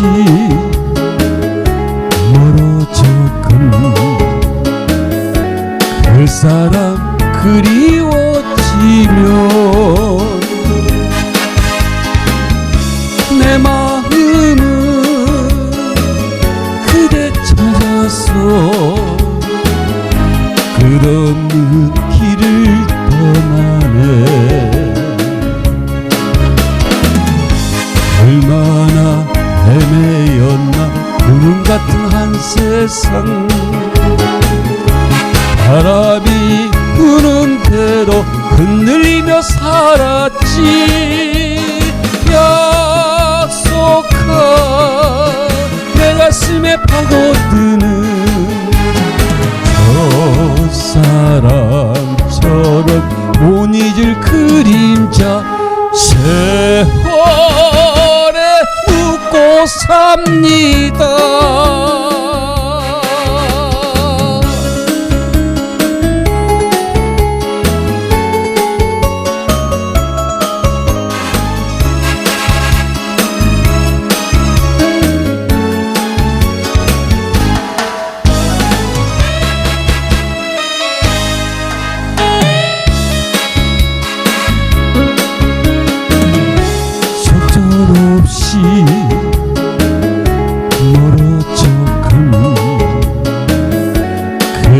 없이 멀어졌군 그 사람 그리워지면 내 마음은 그대 찾아서 끝없는 길을 떠나네. 얼마 세상. 바람이 부는 대로 흔들리며 살았지. 약속한 내 가슴에 파고드는 저 사람처럼 못 잊을 그림자 세월에 묻고 삽니다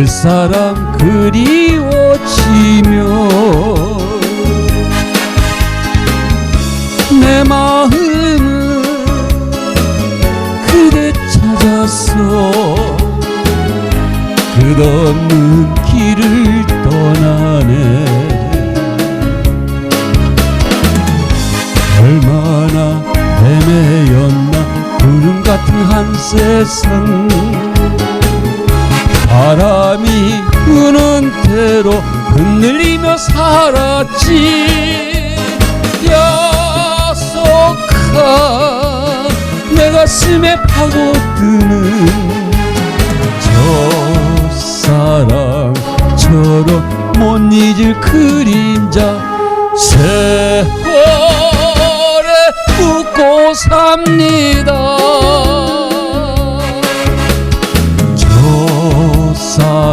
그 사람 그리워지며 내 마음은 그대 찾아서 끝없는 길을 떠나네. 얼마나 헤매였나. 구름 같은 한 세상 바람이 부는 대로 흔들리며 살았지. 약속한 내 가슴에 파고드는 저 사랑처럼 못 잊을 그림자 세월에 묻고 삽니다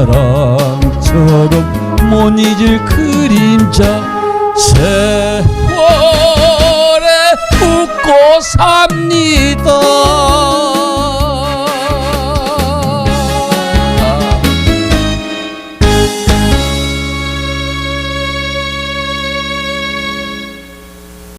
사랑처럼 못 잊을 그림자 세월에 묻고 삽니다